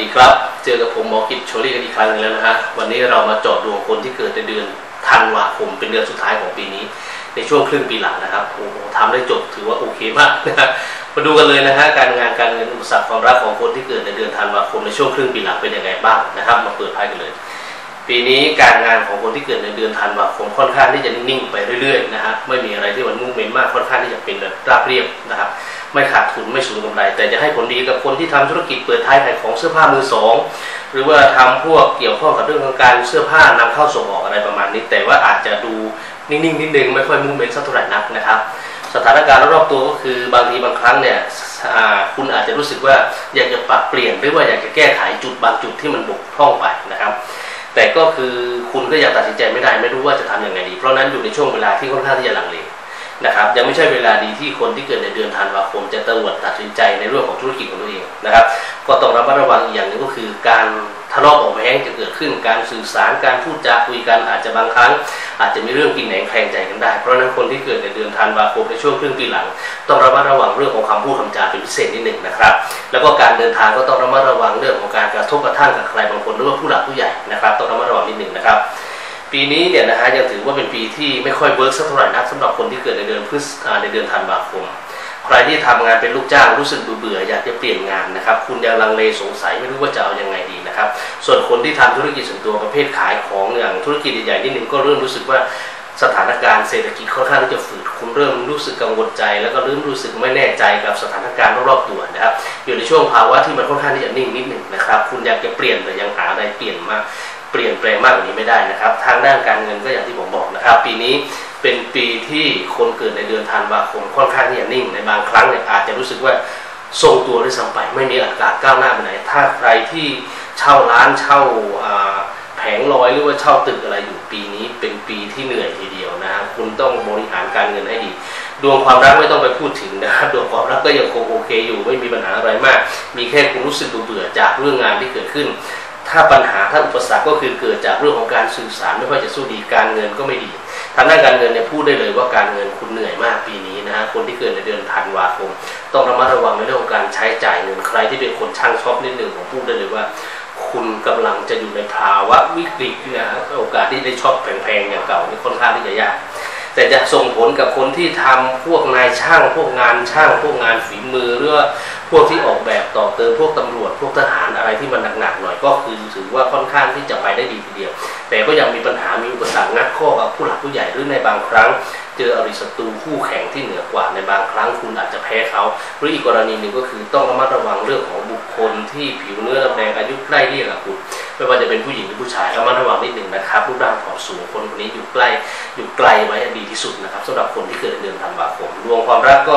ดีครับ เจอกับผมหมอกิจโชลี่กันอีกครั้งหนึงแล้วนะฮะ วันนี้เรามาเจาะดวงคนที่เกิดในเดือนธันวาคมเป็นเดือนสุดท้ายของปีนี้ ในช่วงครึ่งปีหลังนะครับ โอ้โหทำได้จบถือว่าโอเคมากนะฮะมาดูกันเลยนะฮะ การงานการเงินอุปสรรคความรักของคนที่เกิดในเดือนธันวาคมในช่วงครึ่งปีหลังเป็นยังไงบ้างนะครับ มาเปิดไพ่กันเลย ปีนี้การงานของคนที่เกิดในเดือนธันวาคมค่อนข้างที่จะนิ่งไปเรื่อยๆนะฮะ ไม่มีอะไรที่มันมุ่งเม้นมาก ค่อนข้างที่จะเป็นแบบราบเรียบนะครับ ไม่ขาดทุนไม่สูญกำไร แต่จะให้ผลดีกับคนที่ทำธุรกิจเปิดท้ายขายของเสื้อผ้ามือสองหรือว่าทำพวกเกี่ยวข้องกับเรื่องของการเสื้อผ้านำเข้าส่งออกอะไรประมาณนี้ แต่ว่าอาจจะดูนิ่งๆนิดนึงไม่ค่อยมุ่งเม้นสักเท่าไหร่นักนะครับ สถานการณ์รอบๆตัวก็คือบางทีบางครั้งเนี่ยคุณอาจจะรู้สึกว่าอยากจะปรับเปลี่ยนหรือว่าอยากจะแก้ไขจุดบางจุดที่มันบกพร่องไปนะครับแต่ก็คือคุณก็ยังตัดสินใจไม่ได้ไม่รู้ว่าจะทำยังไงดี เพราะนั้นอยู่ในช่วงเวลาที่ค่อนข้างที่จะลังเล นะครับยังไม่ใช่เวลาดีที่คนที่เกิดในเดือนธันวาคมจะตรวจตัดสินใจในเรื่องของธุรกิจของตัวเองนะครับ ก็ต้องระมัดระวังอีกอย่างหนึงก็คือการทะเลาะเบาะแว้งจะเกิดขึ้นการสื่อสารการพูดจาคุยกันอาจจะบางครั้ง อาจจะมีเรื่องกินแหนงแคลงใจกันได้ เพราะฉะนั้นคนที่เกิดในเดือนธันวาคมในช่วงครึ่งปีหลัง ต้องระมัดระวังเรื่องของคำพูดคำจาเป็นพิเศษนิดหนึ่งนะครับ แล้วก็การเดินทางก็ต้องระมัดระวังเรื่องของการกระทบกระทั่งกับใครบางคนหรือว่าผู้หลักผู้ใหญ่นะครับ ต้องระมัดระวังนิดหนึ่งนะครับ ปีนี้เนี่ยนะฮะยังถือว่าเป็นปีที่ไม่ค่อยเวิร์กสักเท่าไหร่นักสำหรับคนที่เกิดในเดือนพฤษอ่าในเดือนธันวาคมใครที่ทำงานเป็นลูกจ้างรู้สึกเบื่ออยากจะเปลี่ยนงานนะครับ คุณยังลังเลสงสัยไม่รู้ว่าจะเอายังไงดีนะครับ ส่วนคนที่ทำธุรกิจส่วนตัวประเภทขายของอย่างธุรกิจใหญ่ๆนิดหนึ่งก็เริ่มรู้สึกว่าสถานการณ์เศรษฐกิจค่อนข้างที่จะฝืดคุณเริ่มรู้สึกกังวลใจ แล้วก็เริ่มรู้สึกไม่แน่ใจกับสถานการณ์รอบๆตัวนะครับ อยู่ในช่วงภาวะที่มันค่อนข้างที่จะนิ่งนิดหนึ่งนะครับ คุณอยากจะเปลี่ยนแต่ยังหาอะไรเปลี่ยนมา เปลี่ยนแปลงมากกว่านี้ไม่ได้นะครับ ทางด้านการเงินก็อย่างที่ผมบอกนะครับ ปีนี้เป็นปีที่คนเกิดในเดือนธันวาคมค่อนข้างที่จะนิ่งในบางครั้งเนี่ยอาจจะรู้สึกว่าทรงตัวด้วยซ้ำไปไม่มีอากาศก้าวหน้าไปไหน ถ้าใครที่เช่าร้านเช่าแผงลอยหรือว่าเช่าตึกอะไรอยู่ปีนี้เป็นปีที่เหนื่อยทีเดียวนะครับคุณต้องบริหารการเงินให้ดี ดวงความรักไม่ต้องไปพูดถึงนะครับดวงความรักก็ยังคงโอเคอยู่ไม่มีปัญหาอะไรมาก มีแค่คุณรู้สึกเบื่อจากเรื่องงานที่เกิดขึ้น ถ้าปัญหาถ้าอุปสรรคก็คือเกิดจากเรื่องของการสื่อสารไม่ค่อยจะสู้ดีการเงินก็ไม่ดีทางด้านการเงินเนี่ยพูดได้เลยว่าการเงินคุณเหนื่อยมากปีนี้นะฮะคนที่เกิดในเดือนธันวาคม ต้องระมัดระวังในเรื่องของการใช้จ่ายเงินใครที่เป็นคนช่างชอบนิดหนึ่งผมพูดได้เลยว่า คุณกำลังจะอยู่ในภาวะวิกฤตนะฮะโอกาสที่ได้ชอบแพงๆอย่างเก่านี่ค่อนข้างที่จะยาก แต่จะส่งผลกับคนที่ทำพวกนายช่างพวกงานช่างพวกงานฝีมือหรือพวกที่ออกแบบต่อเติมพวกตำรวจ พวกทหารอะไรที่มันหนักๆหน่อยก็คือถือว่าค่อนข้างที่จะไปได้ดีทีเดียว แต่ก็ยังมีปัญหามีอุปสรรคงัดข้อกับผู้หลักผู้ใหญ่หรือในบางครั้ง เจออริศัตรูคู่แข่งที่เหนือกว่าในบางครั้งคุณอาจจะแพ้เขาหรืออีกกรณีหนึ่งก็คือต้องระมัดระวังเรื่องของบุคคลที่ผิวเนื้อแดงอายุใกล้เรียกกับคุณไม่ว่าจะเป็นผู้หญิงหรือผู้ชายระมัดระวังนิดหนึ่งนะครับรูปร่างผอมสูงคนคนนี้อยู่ใกล้อยู่ไกลไว้ดีที่สุดนะครับสำหรับคนที่เกิดเดือนธันวาคมดวงความรักก็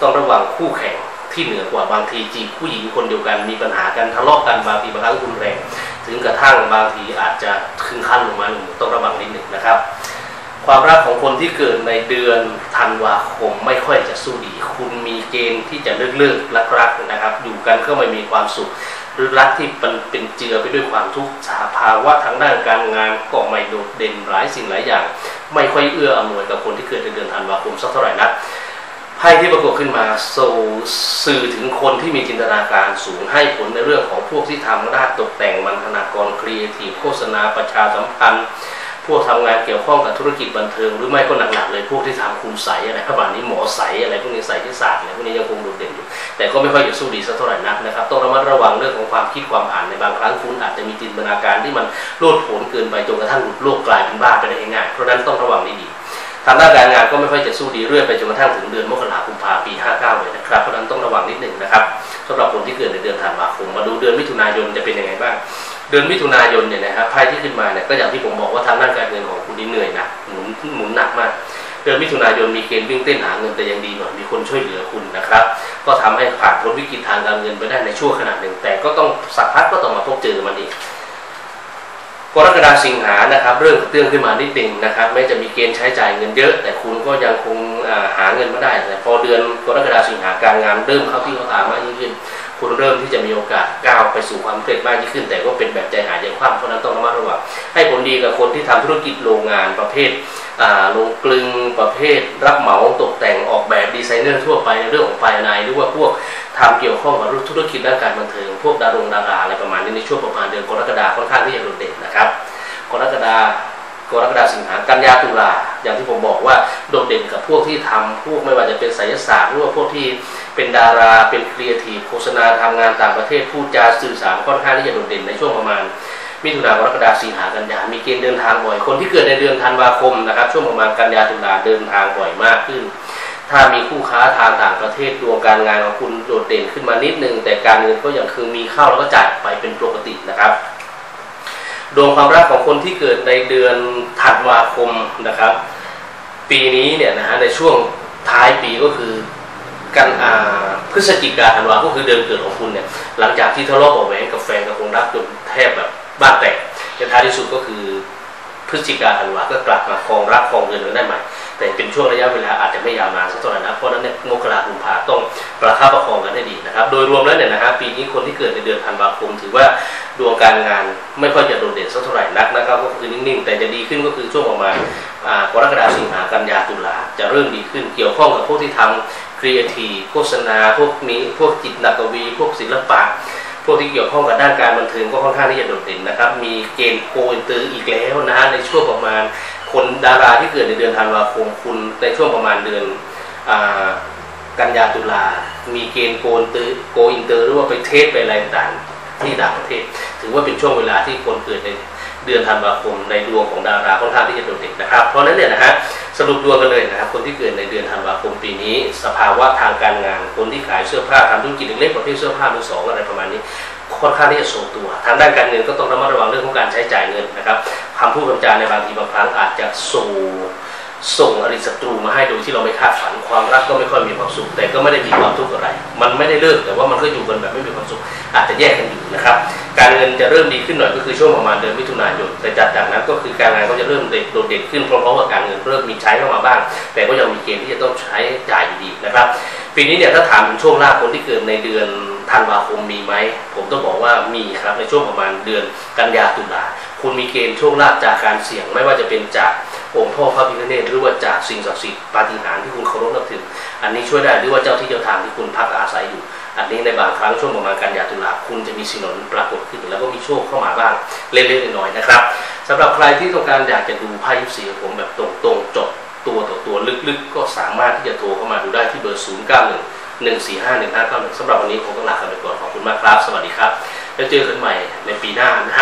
ต้องระวังคู่แข่งที่เหนือกว่าบางทีจีบผู้หญิงคนเดียวกันมีปัญหากันทะเลาะกันบางทีบางครั้งรุนแรง ถึงกระทั่งบางทีอาจจะถึงขั้นลงมาหนึ่งต้องระวังนิดหนึ่งนะครับ ความรักของคนที่เกิดในเดือนธันวาคมไม่ค่อยจะสู้ดี คุณมีเกณฑ์ที่จะเลิกเลิกรักรักๆนะครับ อยู่กันก็ไม่มีความสุข หรือรักที่มันเป็นเจือไปด้วยความทุกข์สภาวะทางด้านการงานก็ไม่โดดเด่นหลายสิ่งหลายอย่าง ไม่ค่อยเอื้ออำนวยกับคนที่เกิดในเดือนธันวาคมสักเท่าไหร่นักไพ่ที่ปรากฏขึ้นมาสู่สื่อถึงคนที่มีจินตนาการสูงให้ผลในเรื่องของพวกที่ทำด้านตกแต่งบรรณาการครีเอทีฟโฆษณาประชาสัมพันธ์ พวกทำงานเกี่ยวข้องกับธุรกิจบันเทิง หรือไม่ก็หนักๆเลยพวกที่ทำคุณใสอะไรประมาณนี้หมอใสอะไรพวกนี้ใสที่ศาสตร์อะไรพวกนี้ยังคงโดดเด่นอยู่ แต่ก็ไม่ค่อยจะสู้ดีสักเท่าไหร่นักนะครับต้องระมัดระวังเรื่องของความคิดความอ่านในบางครั้งคุณอาจจะมีจินตนาการที่มันโลดโผนเกินไปจนกระทั่งหลุดโลกกลายเป็นบ้าไปได้ง่ายเพราะนั้นต้องระวังดีๆทางด้านการงานก็ไม่ค่อยจะสู้ดีเรื่อยไปจนกระทั่งถึงเดือนมกราคมพาปี 59 เลยนะครับเพราะฉะนั้นต้องระวังนิดหนึ่งนะครับสำหรับคนที่เกิดในเดือนธันวาคมมาดูเดือนมิถุนายนจะเป็นยังไงบ้าง เดือนมิถุนายนเนี่ยนะครับไพ่ที่ขึ้นมาเนี่ยก็อย่างที่ผมบอกว่าทางด้านการเงินของคุณนี่เหนื่อยหนักหมุนหมุนหนักมาก เดือนมิถุนายนมีเกณฑ์วิ่งเต้นหาเงินแต่ยังดีหน่อยมีคนช่วยเหลือคุณนะครับ ก็ทำให้ผ่านพ้นวิกฤตทางการเงินไปได้ในช่วงขนาดหนึ่ง แต่ก็ต้องสักพักก็ต้องมาพบเจอมันอีกกรกฎาสิงหานะครับเรื่องเตื้องขึ้นมานิดหนึ่งนะครับแม้จะมีเกณฑ์ใช้จ่ายเงินเยอะ แต่คุณก็ยังคงหาเงินมาได้ แต่พอเดือนกรกฎาสิงหาการงานเริ่มเข้าที่เข้าทามากยิ่งขึ้น คุณเริ่มที่จะมีโอกาสก้าวไปสู่ความสำเร็จมากยิ่งขึ้น แต่ก็เป็นแบบใจหายใจคว่ำเพราะนั้นต้องระมัดระวังให้ผลดีกับคนที่ทำธุรกิจโรงงานประเภทอ่าลงกลึงประเภท รับเหมาตกแต่งออกแบบดีไซเนอร์ทั่วไปในเรื่องของภายในหรือว่าพวกทำเกี่ยวข้องกับธุรกิจด้านการบันเทิง พวกดารงดาราอะไรประมาณนี้ในช่วงประมาณเดือนกรกฎาคมค่อนข้างที่จะโดดเด่นนะครับกรกฎาคมกรกฎาคมสิงหากันยาตุลาอย่างที่ผมบอกว่าโดดเด่นกับพวกที่ทำพวกไม่ว่าจะเป็นไสยศาสตร์หรือว่าพวกที่ เป็นดาราเป็นครีเอทีฟโฆษณาทำงานต่างประเทศพูดจาสื่อสารค่อนข้างที่จะโดดเด่นในช่วงประมาณมิถุนายนกรกฎาคมสิงหากันยามีเกณฑ์เดินทางบ่อย คนที่เกิดในเดือนธันวาคมนะครับ ช่วงประมาณกันยาตุลาเดินทางบ่อยมากขึ้น ถ้ามีคู่ค้าทางต่างประเทศดวงการงานของคุณโดดเด่นขึ้นมานิดนึง แต่การเงินก็ยังคือมีเข้าแล้วก็จ่ายไปเป็นปกตินะครับดวงความรักของคนที่เกิดในเดือนธันวาคมนะครับ ปีนี้เนี่ยนะฮะในช่วงท้ายปีก็คือ กันอ่าพฤศจิกาธันวาก็คือเดือนเกิดของคุณเนี่ยหลังจากที่ทะเลาะเบาแหวงกับแฟนกับคงรักจนแทบแบบบ้านแตกในท้ายที่สุดก็คือพฤศจิกาธันวาก็กลับมาครองรักครองเงินกันได้ใหม่ แต่เป็นช่วงระยะเวลาอาจจะไม่ยาวนานสักเท่าไหร่นะเพราะนั้นเนี่ยมกราคมพาต้องประคับประคองกันให้ดีนะครับ โดยรวมแล้วเนี่ยนะฮะปีนี้คนที่เกิดในเดือนธันวาคม ถือว่าดวงการงานไม่ค่อยจะโดดเด่นสักเท่าไหร่นักนะครับก็คือนิ่งๆ แต่จะดีขึ้นก็คือช่วงประมาณอ่ากรกฎาคมสิงหากันยาตุลาจะเริ่มดีขึ้นเกี่ยวข้องกับพวกที่ทำ ครีเอทีฟโฆษณาพวกนี้พวกจิตนักวี พวกศิลปะ พวกที่เกี่ยวข้องกับด้านการบันเทิงก็ค่อนข้างที่จะโดดเด่นนะครับ มีเกณฑ์โกอินเตอร์อีกแล้วนะในช่วงประมาณคนดาราที่เกิดในเดือนธันวาคมคุณในช่วงประมาณเดือนอกันยาตุลา มีเกณฑ์โกอินเตอร์โกอินเตอร์หรือว่าไปเทสไปอะไรต่างๆที่ต่างประเทศ ถือว่าเป็นช่วงเวลาที่คนเกิดในเดือนธันวาคมในดวงของดาราค่อนข้างที่จะโดดเด่นนะครับ เพราะฉะนั้นเนี่ยนะฮะ สรุปรวมกันเลยนะครับคนที่เกิดในเดือนธันวาคมปีนี้ สภาวะทางการงาน คนที่ขายเสื้อผ้าทำธุรกิจเล็กๆประเภทเสื้อผ้ามือสองอะไรประมาณนี้ค่อนข้างที่จะทรงตัว ทางด้านการเงินก็ต้องระมัดระวังเรื่องของการใช้จ่ายเงินนะครับคำพูดคำจาในบางทีบางครั้งอาจจะส่ ส่งอริศัตรูมาให้โดยที่เราไม่คาดฝันความรักก็ไม่ค่อยมีความสุข แต่ก็ไม่ได้มีความทุกข์อะไร มันไม่ได้เลิกแต่ว่ามันก็อยู่กันแบบไม่มีความสุข อาจจะแยกกันอยู่นะครับ การเงินจะเริ่มดีขึ้นหน่อยก็คือช่วงประมาณเดือนมิถุนายนแต่จากจากนั้นก็คือการงานก็จะเริ่มโดดเด่นขึ้นเพราะว่าการเงินเริ่มมีใช้เข้ามาบ้าง แต่ก็ยังมีเกณฑ์ที่จะต้องใช้จ่ายอยู่ดีนะครับปีนี้เนี่ยถ้าถามถึงช่วงลาภคนที่เกิดในเดือนธันวาคมมีไหมผมต้องบอกว่ามีครับในช่วงประมาณเดือนกันยาตุลาคุณมีเกณฑ์โชคลาภจากการเสี่ยงไม่ว่าจะเป็นจาก องค์พ่อพระพิฆเนศหรือว่าจากสิ่งศักดิ์สิทธิ์ปาฏิหาริย์ที่คุณเคารพนับถืออันนี้ช่วยได้หรือว่าเจ้าที่เจ้าทางที่คุณพักอาศัยอยู่ อันนี้ในบางครั้งช่วงประมาณกันยาตุลาคุณจะมีสิ่งเหล่านั้นปรากฏขึ้น แล้วก็มีโชคเข้ามาบ้างเล็กๆน้อยๆนะครับสำหรับใครที่ต้องการอยากจะดูไพ่ยิปซีผมแบบตรงๆจบตัวต่อตัวลึกๆ ก็สามารถที่จะโทรเข้ามาดูได้ที่เบอร์ 0 9 1 1 4 5 1 5 9 1สำหรับวันนี้ผมต้องลากันไปก่อนขอบคุณมากครับ สวัสดีครับ แล้วเจอกันใหม่ในปีหน้านะ